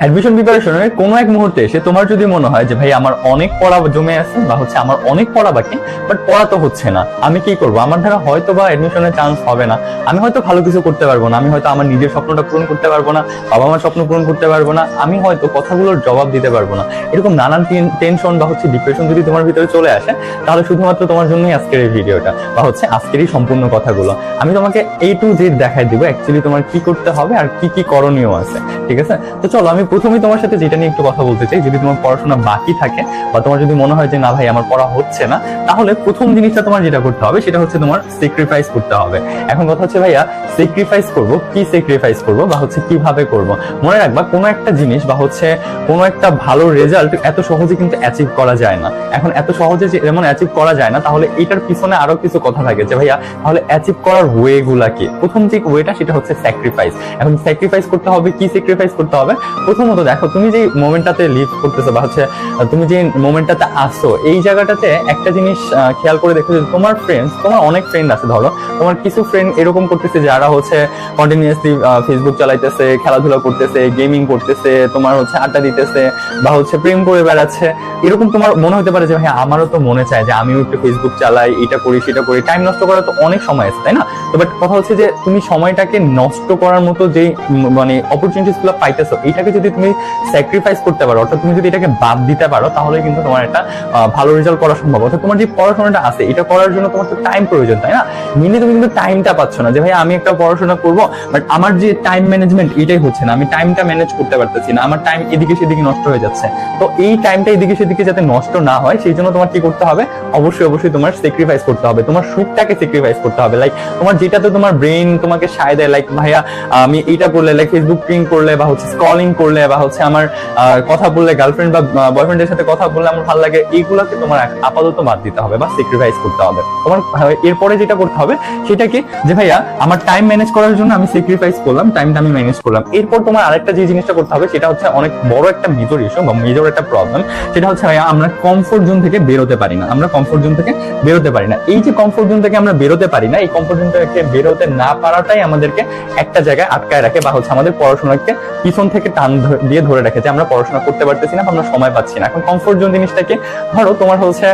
Admission প্রিপারেশনের কোনো এক মুহূর্তে এসে তোমার যদি মনে হয় যে, ভাই, আমার অনেক পড়া জমে আছে বা হচ্ছে আমার অনেক পড়া বাকি বাট পড়া তো হচ্ছে না। আমি কি করব? আমার দ্বারা হয়তো বা অ্যাডমিশনের চান্স হবে না। আমি হয়তো ভালো কিছু করতে পারব না। আমি হয়তো আমার নিজের স্বপ্নটা পূরণ করতে পারব না বাবা মার স্বপ্ন পূরণ করতে পারব না। আমি হয়তো কথাগুলোর জবাব দিতে পারব না। এরকম নানান টেনশন বা হচ্ছে ডিপ্রেশন যদি তোমার ভিতরে চলে আসে, তাহলে শুধুমাত্র তোমার জন্যই আজকের এই ভিডিওটা বা হচ্ছে আজকের এই সম্পূর্ণ কথাগুলো। আমি তোমাকে এই টু জেড দেখাই দিব অ্যাকচুয়ালি তোমার কি করতে হবে আর কি কি করণীয় আছে। ঠিক আছে? তো চলো, আমি প্রথমেই তোমার সাথে যেটা নিয়ে একটু কথা বলতে চাই, যদি তোমার পড়াশোনা বাকি থাকে বা তোমার যদি মনে হয় যে, না ভাই, আমার পড়া হচ্ছে না, তাহলে প্রথম জিনিসটা তোমার যেটা করতে হবে, সেটা হচ্ছে তোমার স্যাক্রিফাইস করতে হবে। এখন কথা হচ্ছে, ভাইয়া স্যাক্রিফাইস করব, কি স্যাক্রিফাইস করব বা হচ্ছে কীভাবে করব? মনে রাখবা, কোনো একটা জিনিস বা হচ্ছে কোনো একটা ভালো রেজাল্ট এত সহজে কিন্তু অ্যাচিভ করা যায় না। এখন এত সহজে যেমন অ্যাচিভ করা যায় না, তাহলে এটার পিছনে আরও কিছু কথা থাকে যে, ভাইয়া, তাহলে অ্যাচিভ করার ওয়ে গুলা কি? প্রথম যে ওয়েটা সেটা হচ্ছে স্যাক্রিফাইস এখন স্যাক্রিফাইস করতে হবে, কি স্যাক্রিফাইস করতে হবে? প্রথমত দেখো, তুমি যে মোমেন্টটাতে লিভ করতেছো বা হচ্ছে তুমি যে মোমেন্টটাতে আসো এই জায়গাটাতে একটা জিনিস খেয়াল করে দেখো যে তোমার ফ্রেন্ডস তোমার অনেক ফ্রেন্ড আছে ধরো, তোমার কিছু ফ্রেন্ড এরকম করতেছে যারা হচ্ছে কন্টিনিউয়াসলি ফেসবুক চালাইতেছে, খেলাধুলা করতেছে গেমিং করতেছে, তোমার হচ্ছে আড্ডা দিতেছে বা হচ্ছে প্রেম করে বেড়াচ্ছে, এরকম তোমার মনে হতে পারে যে, ভাই, আমারও তো মনে চায় যে আমিও একটু ফেসবুক চালাই, এটা করি, সেটা করি। টাইম নষ্ট করার তো অনেক সময় আছে, তাই না? তো বাট কথা হচ্ছে যে, তুমি সময়টাকে নষ্ট করার মতো যে মানে অপরচুনিটিসগুলো পাইতেছো, এটাকে যদি তুমি স্যাক্রিফাইস করতে পারো, অর্থাৎ তুমি যদি এটাকে বাদ দিতে পারো, তাহলে কিন্তু তোমার একটা ভালো রেজাল্ট করা সম্ভব। অর্থাৎ তোমার যে পড়াশোনাটা আছে, এটা করার জন্য তোমার তো টাইম প্রয়োজন, তাই না? মিলে তুমি কিন্তু টাইমটা পাচ্ছ না যে, ভাই, আমি একটা পড়াশোনা করব বাট আমার যে টাইম ম্যানেজমেন্ট এটাই হচ্ছে না। আমি টাইমটা ম্যানেজ করতে পারতেছি না। আমার টাইম এদিকে সেদিকে নষ্ট হয়ে যাচ্ছে। তো এই টাইমটা এদিকে সেদিকে যাতে নষ্ট না হয়, সেই জন্য তোমার কি করতে হবে? অবশ্যই অবশ্যই তোমার স্যাক্রিফাইস করতে হবে। তোমার সুখটাকে স্যাক্রিফাইস করতে হবে। লাইক তোমার যেটাতে তোমার ব্রেন তোমাকে সায় দেয় লাইক ভাইয়া, আমি এটা করলে লাইক ফেসবুক প্রিং করলে বা হচ্ছে স্ক্রলিং করলে বা হচ্ছে আমার কথা বললে গার্লফ্রেন্ড বা বয়ফ্রেন্ডের সাথে কথা বললে আমার ভালো লাগে, এইগুলোকে তোমার আপাতত বাদ দিতে হবে বা স্যাক্রিফাইস করতে হবে। তোমার এরপরে যেটা করতে হবে সেটা কি যে ভাইয়া, আমার টাইম ম্যানেজ করার জন্য আমি স্যাক্রিফাইস করলাম টাইমটা আমি ম্যানেজ করলাম। এরপর তোমার আরেকটা যে জিনিসটা করতে হবে সেটা হচ্ছে অনেক বড় একটা মেজর ইস্যু বা মেজর একটা প্রবলেম সেটা হচ্ছে ভাইয়া, আমরা কমফোর্ট জোন থেকে বেরোতে পারি না। আমরা কমফোর্ট জোন থেকে বেরোতে পারি না। এই যে কমফোর্ট জোন থেকে আমরা বেরোতে পারি না, এই কমফোর্ট জোন থেকে বেরোতে না পারাটাই আমাদেরকে একটা জায়গায় আটকায় রাখে বা হচ্ছে আমাদের পড়াশোনাকে পিছন থেকে টান দিয়ে ধরে রাখে যে আমরা পড়াশোনা করতে পারতেছি না আমরা সময় পাচ্ছি না। এখন কমফোর্ট জোন জিনিসটাকে, ধরো তোমার হচ্ছে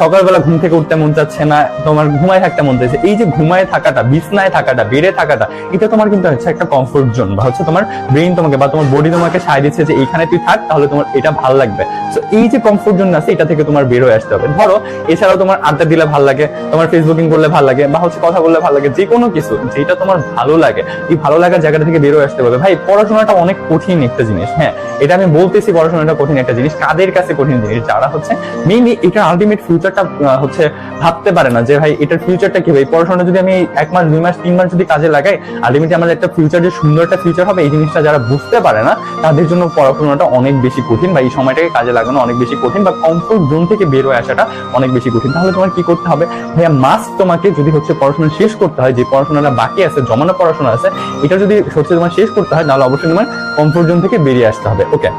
সকালবেলা ঘুম থেকে উঠতে মন চাচ্ছে না, তোমার ঘুমায় থাকতে মন চাইছে, এই যে ঘুমায় থাকাটা, বিছনায় থাকাটা বেড়ে থাকাটা, এটা তোমার কিন্তু হচ্ছে একটা কমফোর্ট জোন বা হচ্ছে তোমার ব্রেন তোমাকে বা তোমার বডি তোমাকে সায় দিচ্ছে যে এইখানে তুই থাক, তাহলে তোমার এটা ভালো লাগবে। তো এই যে কমফোর্ট জোন আছে, এটা থেকে তোমার বের হয়ে আসতে হবে। ধরো, এছাড়াও তোমার আড্ডা দিলে ভালো লাগে, তোমার ফেসবুকিং করলে ভালো লাগে, বা হচ্ছে কথা বললে ভালো লাগে যে কোনো কিছু, যেটা তোমার ভালো লাগে, এই ভালো লাগার জায়গাটা থেকে বেরোয় আসতে হবে। ভাই, পড়াশোনাটা অনেক কঠিন একটা জিনিস হ্যাঁ এটা আমি বলতেছি পড়াশোনাটা কঠিন একটা জিনিস, কাদের কাছে কঠিন জিনিস? যারা হচ্ছে মেইনলি এটা আলটিমেট ফিউচারটা হচ্ছে ভাবতে পারে না যে, ভাই, এটার ফিউচারটা কি ভাই পড়াশোনা যদি আমি এক মাস, দুই মাস, তিন মাস যদি কাজে লাগাই আলটিমেটলি আমাদের একটা ফিউচার যে সুন্দর একটা ফিউচার হবে, এই জিনিসটা যারা বুঝতে পারে না, তাদের জন্য পড়াশোনাটা অনেক বেশি কঠিন বা এই সময়টাকে কাজে লাগানো অনেক বেশি কঠিন বা কমফোর্ট জোন থেকে বের হয়ে আসাটা অনেক বেশি কঠিন। তাহলে তোমার কি করতে হবে? ভাইয়া মাস তোমাকে যদি হচ্ছে পড়াশোনা শেষ করতে হয়, যে পড়াশোনাটা বাকি আছে, জমানো পড়াশোনা আছে, এটা যদি হচ্ছে তোমার শেষ করতে হয়, তাহলে অবশ্যই তোমার কমফোর্ট জোন থেকে বেরিয়ে আসতে হবে। ওকে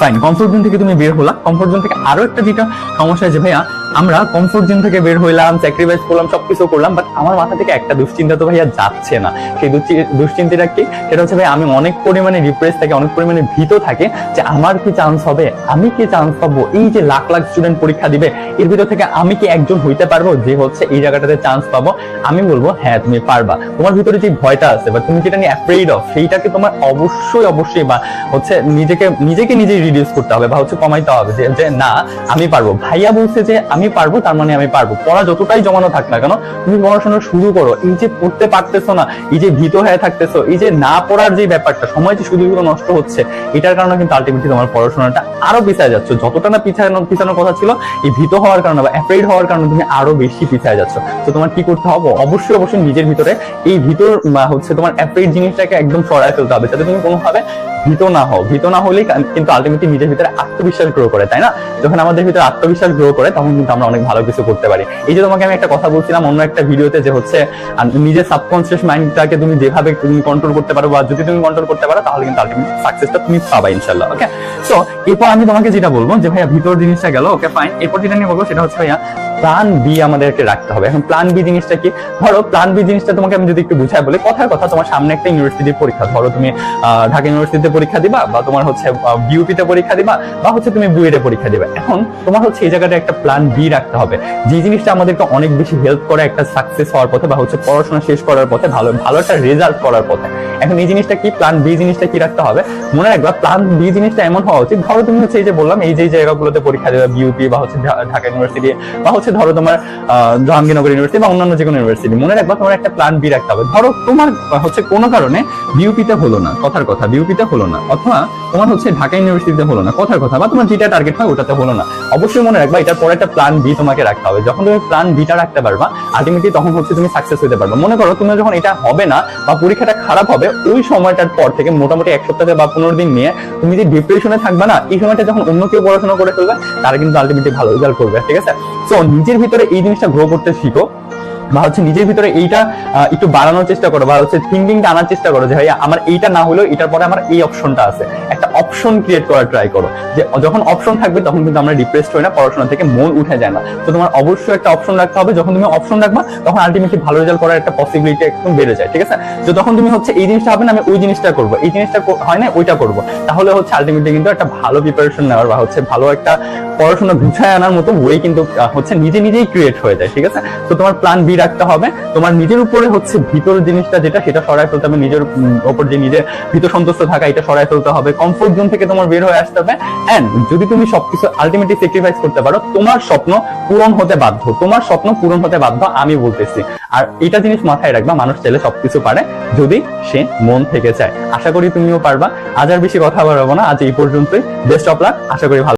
ফাইন কমফোর্ট জোন থেকে তুমি বের হলা। কমফোর্ট জোন থেকে আরও একটা যেটা সমস্যা আছে ভাইয়া, আমরা কমফোর্ট জোন থেকে বের হইলাম স্যাক্রিফাইস করলাম, সবকিছু করলাম বাট আমার মাথা থেকে একটা দুশ্চিন্তা তো ভাইয়া যাচ্ছে না। সেই দুশ্চিন্তাটা কি? সেটা হচ্ছে ভাই আমি অনেক পরিমাণে ডিপ্রেস থাকি, অনেক পরিমাণে ভীত থাকে যে আমার কি চান্স হবে, আমি কি চান্স পাবো? এই যে লাখ লাখ স্টুডেন্ট পরীক্ষা দিবে, এর ভিতর থেকে আমি কি একজন হইতে পারব যে হচ্ছে এই জায়গাটাতে চান্স পাবো? আমি বলব হ্যাঁ তুমি পারবা। তোমার ভিতরে যে ভয়টা আছে, বা তুমি যেটা নিয়ে অ্যাফ্রেড অফ সেইটাকে তোমার অবশ্যই অবশ্যই, বা হচ্ছে নিজেকে নিজেকে নিজে রিডিউস করতে হবে বা হচ্ছে কমাইতে হবে যে যে না, আমি পারব। ভাইয়া বলছে যে, আমি পারব, তার মানে আমি পারব। পড়া যতটাই জমানো থাক না কেন, তুমি পড়াশোনা শুরু করো। এই যে পড়তে পারতেছো না, এই যে ভীত হয়ে থাকতেছো, এই যে না পড়ার যে ব্যাপারটা, সময় যে শুধু নষ্ট হচ্ছে, এটার কারণে কিন্তু আলটিমেটলি তোমার পড়াশোনাটা আরও পিছায় যাচ্ছে। যতটা না পিছানো, পিছানোর কথা ছিল, এই ভীত হওয়ার কারণে বা অ্যাফ্রেড হওয়ার কারণে তুমি আরও বেশি পিছায় যাচ্ছ। তো তোমার কি করতে হবে? অবশ্যই অবশ্যই নিজের ভিতরে এই ভিতর হচ্ছে তোমার অ্যাফ্রেড জিনিসটাকে একদম সরায় ফেলতে হবে, যাতে তুমি কোনোভাবে ভীত না হও। ভীত না হলেই কিন্তু আলটিমেটলি নিজের ভিতরে আত্মবিশ্বাস গ্রো করে, তাই না? যখন আমাদের ভিতরে আত্মবিশ্বাস গ্রো করে, তখন কিন্তু আমরা অনেক ভালো কিছু করতে পারি। এই যে তোমাকে আমি একটা কথা বলছিলাম অন্য একটা ভিডিওতে যে হচ্ছে নিজের সাবকনসিয়াস মাইন্ডটাকে তুমি যেভাবে তুমি কন্ট্রোল করতে পারো বা যদি তুমি কন্ট্রোল করতে পারো, তাহলে কিন্তু আলটিমেটলি সাকসেসটা তুমি পাবা ইনশাল্লাহ ওকে তো এরপর আমি তোমাকে যেটা বলব যে, ভাইয়া, ভিতর জিনিসটা গেল ওকে ফাইন এরপর যেটা নিয়ে বলব সেটা হচ্ছে, ভাইয়া প্ল্যান বি আমাদেরকে রাখতে হবে। এখন প্ল্যান বি জিনিসটা কি? ধরো প্ল্যান বি জিনিসটা তোমাকে আমি যদি একটু বুঝাই বলি, কথার কথা, তোমার সামনে একটা ইউনিভার্সিটির পরীক্ষা। ধরো, তুমি ঢাকা ইউনিভার্সিটিতে পরীক্ষা দিবা, বা তোমার হচ্ছে বিউপিতে পরীক্ষা দিবা, বা হচ্ছে তুমি বুয়েটে পরীক্ষা দিবা। এখন তোমার হচ্ছে এই জায়গাটা একটা প্ল্যান বি রাখতে হবে। যে জিনিসটা আমাদেরকে অনেক বেশি হেল্প করে একটা সাকসেস হওয়ার পথে, বা হচ্ছে পড়াশোনা শেষ করার পথে, ভালো ভালো একটা রেজাল্ট করার পথে। এখন এই জিনিসটা কি? প্ল্যান বি জিনিসটা কি রাখতে হবে? মনে রাখবা প্ল্যান বি জিনিসটা এমন হওয়া উচিত। ধরো, তুমি হচ্ছে এই যে বললাম, এই যে জায়গাগুলোতে পরীক্ষা দেবে বিউপি বা হচ্ছে ঢাকা ইউনিভার্সিটি বা হচ্ছে ধরো তোমার জাহাঙ্গীরনগর ইউনিভার্সিটি বা অন্যান্য যে কোনো ইউনিভার্সিটি মনে রাখবা, তোমার একটা প্ল্যান বি রাখতে হবে। ধরো তোমার হচ্ছে কোনো কারণে বিউপিতে হলো না, কথার কথা বিউপিতে হলো না, অথবা তোমার হচ্ছে ঢাকা ইউনিভার্সিটিতে হলো না, কথার কথা, বা তোমার যেটা টার্গেট হয় ওটাতে হলো না। অবশ্যই মনে রাখবা, এটার পরে একটা প্ল্যান বি তোমাকে রাখতে হবে। যখন তুমি প্ল্যান বিটা রাখতে পারবা আলটিমেটলি তখন হচ্ছে তুমি সাকসেস হতে পারবে। মনে করো তুমি যখন এটা হবে না, বা পরীক্ষাটা খারাপ হবে, ওই সময়টার পর থেকে মোটামুটি এক সপ্তাহ বা পনেরো দিন নিয়ে তুমি যে ডিপ্রেশনে থাকবে না, এই সময়টা যখন অন্য কেউ পড়াশোনা করে ফেলবে, তারা কিন্তু আলটিমেটলি ভালো রেজাল্ট করবে, ঠিক আছে? তো নিজের ভিতরে এই জিনিসটা গ্রো করতে শিখো বা হচ্ছে নিজের ভিতরে এইটা একটু বাড়ানোর চেষ্টা করো বা হচ্ছে থিঙ্কিংটা আনার চেষ্টা করো যে ভাই আমার এইটা না হলেও এটার পরে আমার এই অপশনটা আছে। একটা অপশন ক্রিয়েট করার ট্রাই করো। যে যখন অপশন থাকবে তখন কিন্তু আমরা ডিপ্রেসড হই না পড়াশোনা থেকে মন উঠে যায় না। তো তোমার অবশ্যই একটা অপশন রাখতে হবে। যখন তুমি অপশন রাখবা তখন আলটিমেটলি ভালো রেজাল্ট করার একটা পসিবিলিটি একদম বেড়ে যায় ঠিক আছে? তো তখন তুমি হচ্ছে এই জিনিসটা হবে না আমি ওই জিনিসটা করব। এই জিনিসটা হয় না ওইটা করব। তাহলে হচ্ছে আলটিমেটলি কিন্তু একটা ভালো প্রিপারেশন নেওয়ার বা হচ্ছে ভালো একটা পড়াশোনা গুছায় আনার মতো ওয়ে কিন্তু হচ্ছে নিজে নিজেই ক্রিয়েট হয়ে যায় ঠিক আছে? তো তোমার প্ল্যান বি রাখতে হবে। তোমার নিজের উপরে হচ্ছে ভিতর জিনিসটা যেটা সেটা সরাই ফেলতে হবে। নিজের উম, ওপর যে নিজের ভিতর সন্তুষ্ট থাকা এটা সরাই ফেলতে হবে। কমফোর্ট জোন থেকে তোমার বের হয়ে আসতে হবে। এন্ড যদি তুমি সবকিছু আলটিমেটলি স্যাক্রিফাইস করতে পারো, তোমার স্বপ্ন পূরণ হতে বাধ্য। তোমার স্বপ্ন পূরণ হতে বাধ্য, আমি বলতেছি। আর এটা জিনিস মাথায় রাখবা, মানুষ চাইলে সবকিছু পারে যদি সে মন থেকে চায়। আশা করি তুমিও পারবা। আজ আর বেশি কথা বাড়াবো না। আজ এই পর্যন্তই। বেস্ট অফ লাক আশা করি ভালো